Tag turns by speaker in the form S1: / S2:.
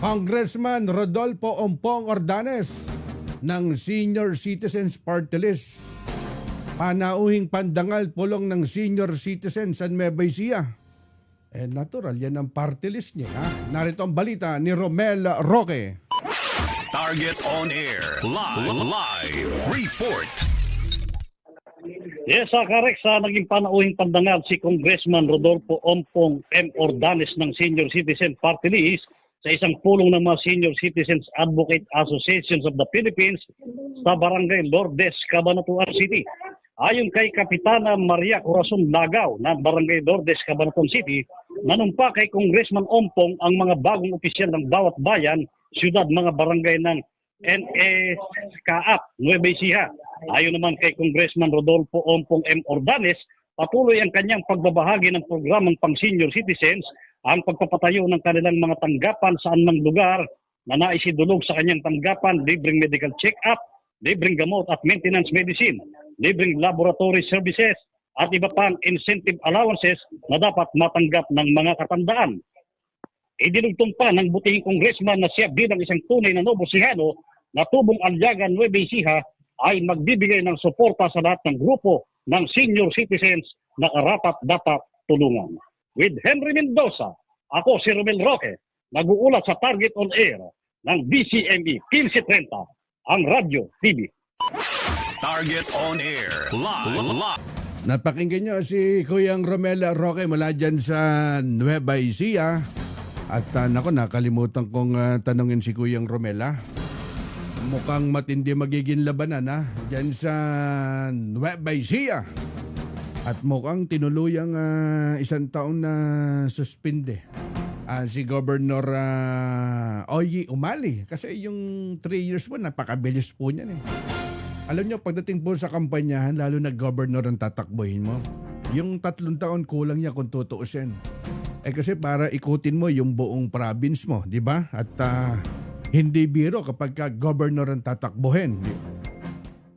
S1: Congressman Rodolfo Ompong Ordanes ng Senior Citizens Party List. Panauhing pandangal pulong ng senior citizens sa Nueva Ecija. Eh natural, yan ang party list niya. Ha? Narito ang balita ni Romel Roque.
S2: Target on air. Live. Live. Report.
S3: Yes, uh, correct. Sa naging panauhing pandangal si Congressman Rodolfo Ompong M. Ordanes ng Senior Citizen Party List sa isang pulong ng mga Senior Citizens Advocate Associations of the Philippines sa Barangay Lourdes, Cabanatuan City. Ayon kay Kapitana Maria Corazon Lagaw ng Barangay Lourdes, Cabanatuan City, nanumpa kay Congressman Ompong ang mga bagong opisyal ng bawat bayan, syudad, mga barangay ng NSKAP, Nueva Ecija. Ayon naman kay Congressman Rodolfo Ompong M. Ordanes, patuloy ang kanyang pagbabahagi ng programang pang senior citizens ang pagpapatayo ng kanilang mga tanggapan sa anumang lugar na naisidulog sa kanyang tanggapan, libreng medical check-up, libreng gamot at maintenance medicine, libreng laboratory services, at iba pang incentive allowances na dapat matanggap ng mga katandaan. Idinugtong pa ng butihing congressman na siya bilang isang tunay na nobosihano na tubong alyagan Nueva Ecija ay magbibigay ng suporta sa lahat ng grupo ng senior citizens na karapat dapat tulungan. With Henry Mendoza, ako si Romel Roque, nag-uulat sa Target on Air ng DCME 1530, ang radyo TV.
S2: Target on air. Live. Live.
S1: Napakinggan nyo si Kuyang Romel Roque mula dyan sa Nueva Ecija. At uh, nako, nakalimutan kong ah, tanungin si Kuyang Romela. Mukhang matindi magiging labanan ha, dyan sa Nueva Ecija. At mukhang tinuluyang ah, isang taon na suspinde. Ah, si Governor uh, Oyi Umali. Kasi yung 3 years po, napakabilis po niyan eh. Alam nyo, pagdating po sa kampanyahan, lalo na governor ang tatakbuhin mo, yung tatlong taon kulang niya kung tutuusin. Eh kasi para ikutin mo yung buong province mo, di ba? At ah, hindi biro kapag ka governor ang tatakbuhin. Di-